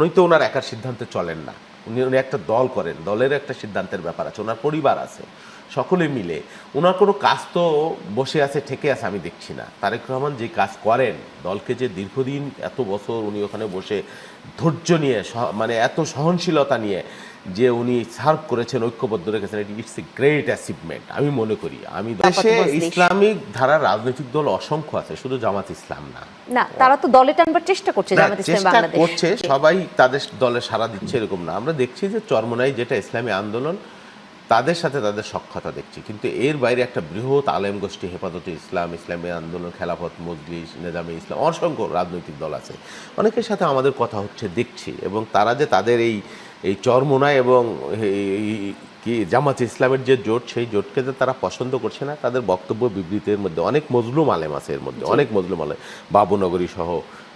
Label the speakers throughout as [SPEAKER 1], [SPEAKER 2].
[SPEAKER 1] উনি তো ওনার একার সিদ্ধান্তে চলেন না। উনি উনি একটা দল করেন দলের একটা সিদ্ধান্তের ব্যাপার আছে ওনার পরিবার আছে সকলে মিলে। ওনার কোনো কাজ তো বসে আছে ঠেকে আছে আমি দেখছি না। তারেক রহমান যে কাজ করেন দলকে যে দীর্ঘদিন এত বছর উনি ওখানে বসে ধৈর্য নিয়ে মানে এত সহনশীলতা নিয়ে যে উনি সার্ভ করেছেন ঐক্যবদ্ধ রেখেছেন এটি ইটস এ গ্রেট অ্যাচিভমেন্ট আমি মনে করি। আমি দেশে ইসলামিক ধারার রাজনৈতিক দল অসংখ্য আছে শুধু জামাত ইসলাম না।
[SPEAKER 2] না তারা তো দলে টানবার চেষ্টা করছে জামাত ইসলাম
[SPEAKER 1] চেষ্টা
[SPEAKER 2] বাংলাদেশ।
[SPEAKER 1] করছে সবাই তাদের দলে সারা দিচ্ছে এরকম না। আমরা দেখছি যে চরমনাই যেটা ইসলামী আন্দোলন তাদের সাথে তাদের সক্ষতা দেখছি। কিন্তু এর বাইরে একটা বৃহৎ আলেম গোষ্ঠী হেফাজতে ইসলাম ইসলামী আন্দোলন খেলাফত মজলিস নেজামে ইসলাম অসংখ্য রাজনৈতিক দল আছে। অনেকের সাথে আমাদের কথা হচ্ছে দেখছি এবং তারা যে তাদের এই এই চরমোনায় এবং কি জামাত ইসলামের যে জোট সেই জোটকে যে তারা পছন্দ করছে না তাদের বক্তব্য বিবৃতির মধ্যে অনেক মজলুম আলেম আছে এর মধ্যে অনেক মজলুম আলেম বাবুনগরী সহ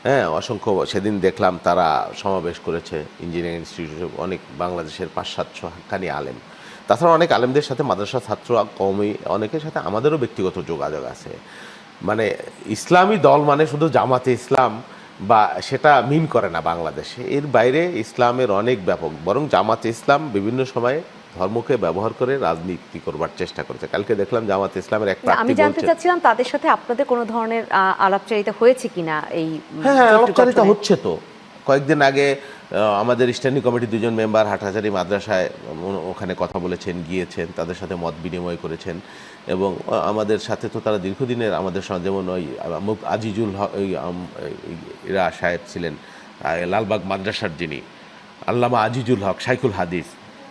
[SPEAKER 1] হ্যাঁ অসংখ্য সেদিন দেখলাম তারা সমাবেশ করেছে ইঞ্জিনিয়ারিং ইনস্টিটিউট অনেক বাংলাদেশের পাঁচ সাতশো হাক্কানি আলেম। তাছাড়া অনেক আলেমদের সাথে মাদ্রাসা ছাত্র কমই অনেকের সাথে আমাদেরও ব্যক্তিগত যোগাযোগ আছে। মানে ইসলামী দল মানে শুধু জামাতে ইসলাম বা সেটা মিন করে না বাংলাদেশে। এর বাইরে ইসলামের অনেক ব্যাপক, বরং জামাতে ইসলাম বিভিন্ন সময়ে ধর্মকে ব্যবহার করে রাজনীতি করবার চেষ্টা করেছে। কালকে দেখলাম জামাতে ইসলামের এক
[SPEAKER 2] আমি জানতে চাচ্ছিলাম তাদের সাথে আপনাদের কোনো ধরনের আলাপচারিতা হয়েছে কিনা এই
[SPEAKER 1] হ্যাঁ হ্যাঁ আলাপচারিতা হচ্ছে তো। কয়েকদিন আগে আমাদের স্ট্যান্ডিং কমিটির দুজন মেম্বার হাটহাজারি মাদ্রাসায় ওখানে কথা বলেছেন গিয়েছেন তাদের সাথে মত বিনিময় করেছেন এবং আমাদের সাথে তো তারা দীর্ঘদিনের আমাদের সঙ্গে যেমন ওই মুক আজিজুল ইরা সাহেব ছিলেন লালবাগ মাদ্রাসার যিনি আল্লামা আজিজুল হক শাইখুল হাদিস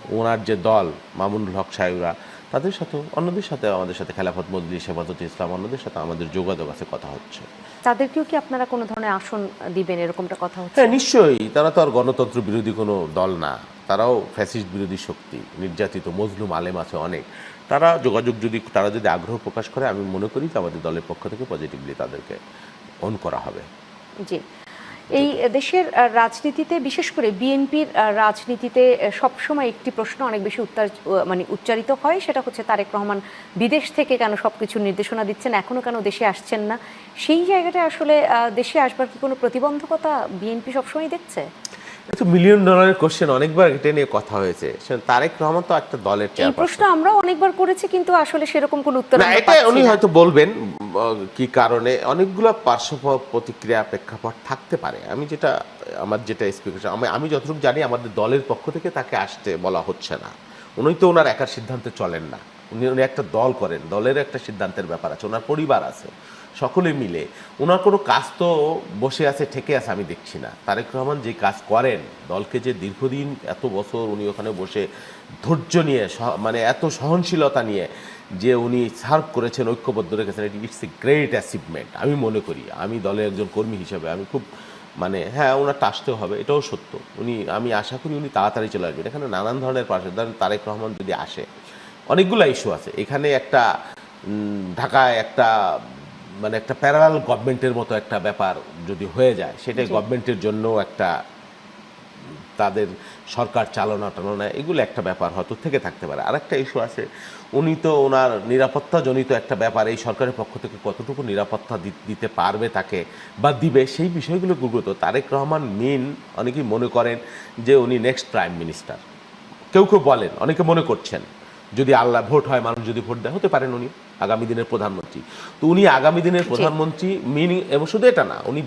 [SPEAKER 1] ওনার যে দল মামুনুল হক সাহেবরা তাদের সাথেও অন্যদের সাথে আমাদের সাথে খেলাফত মজলিস হেফাজত ইসলাম অন্যদের সাথে আমাদের যোগাযোগ আছে কথা হচ্ছে।
[SPEAKER 2] তাদেরকেও কি আপনারা কোনো ধরনের আসন দিবেন এরকমটা কথা হচ্ছে?
[SPEAKER 1] হ্যাঁ নিশ্চয়ই। তারা তো আর গণতন্ত্র বিরোধী কোনো দল না। তারাও ফ্যাসিস্ট বিরোধী শক্তি নির্যাতিত মজলুম আলেম আছে অনেক। তারা যোগাযোগ যদি তারা যদি আগ্রহ প্রকাশ করে আমি মনে করি যে আমাদের দলের পক্ষ থেকে পজিটিভলি তাদেরকে অন করা হবে।
[SPEAKER 2] জি। এই দেশের রাজনীতিতে, বিশেষ করে বিএনপির রাজনীতিতে সবসময় একটি প্রশ্ন অনেক বেশি উত্তার মানে উচ্চারিত হয়, সেটা হচ্ছে তারেক রহমান বিদেশ থেকে কেন সব কিছু নির্দেশনা দিচ্ছেন এখনও কেন দেশে আসছেন না? সেই জায়গাটা আসলে দেশে আসবার কি কোনো প্রতিবন্ধকতা বিএনপি সবসময় দেখছে?
[SPEAKER 1] মিলিয়ন ডলারের কোশ্চেন অনেকবার এটা নিয়ে কথা হয়েছে। তারেক রহমান তো একটা দলের
[SPEAKER 2] এই প্রশ্ন অনেকবার করেছি কিন্তু আসলে সেরকম কোনো উত্তর
[SPEAKER 1] না এটা উনি হয়তো বলবেন কি কারণে অনেকগুলো পার্শ্ব প্রতিক্রিয়া প্রেক্ষাপট থাকতে পারে। আমি যেটা আমার যেটা আমি আমি যতটুকু জানি আমাদের দলের পক্ষ থেকে তাকে আসতে বলা হচ্ছে না। উনি তো ওনার একার সিদ্ধান্তে চলেন না। উনি উনি একটা দল করেন দলের একটা সিদ্ধান্তের ব্যাপার আছে, ওনার পরিবার আছে, সকলে মিলে। ওনার কোনো কাজ তো বসে আছে, ঠেকে আছে, আমি দেখছি না। তারেক রহমান যে কাজ করেন, দলকে যে দীর্ঘদিন এত বছর উনি ওখানে বসে ধৈর্য নিয়ে মানে এত সহনশীলতা নিয়ে যে উনি সার্ভ করেছেন, ঐক্যবদ্ধ রেখেছেন এটি ইটস এ গ্রেট অ্যাচিভমেন্ট আমি মনে করি। আমি দলের একজন কর্মী হিসেবে, আমি খুব মানে হ্যাঁ ওনারটা আসতেও হবে, এটাও সত্য। উনি আমি আশা করি উনি তাড়াতাড়ি চলে আসবেন। এখানে নানান ধরনের পাশে, ধরেন তারেক রহমান যদি আসে অনেকগুলো ইস্যু আছে। এখানে একটা ঢাকায় একটা মানে একটা প্যারালাল গভর্নমেন্টের মতো একটা ব্যাপার যদি হয়ে যায় সেটাই গভর্নমেন্টের জন্য একটা তাদের সরকার চালনা টালনা এগুলো একটা ব্যাপার হয়তো থেকে থাকতে পারে। আর একটা ইস্যু আছে উনি তো ওনার নিরাপত্তাজনিত একটা ব্যাপার এই সরকারের পক্ষ থেকে কতটুকু নিরাপত্তা দিতে পারবে তাকে বা দিবে সেই বিষয়গুলো গুরুত্ব। তারেক রহমান মিন অনেকেই মনে করেন যে উনি নেক্সট প্রাইম মিনিস্টার কেউ কেউ বলেন অনেকে মনে করছেন। যদি আল্লাহ ভোট হয় মানুষ যদি ভোট দেয় হতে পারেন উনি আগামী দিনের প্রধানমন্ত্রী। তো উনি আগামী দিনের প্রধানমন্ত্রী মিনিং এবং শুধু এটা না উনি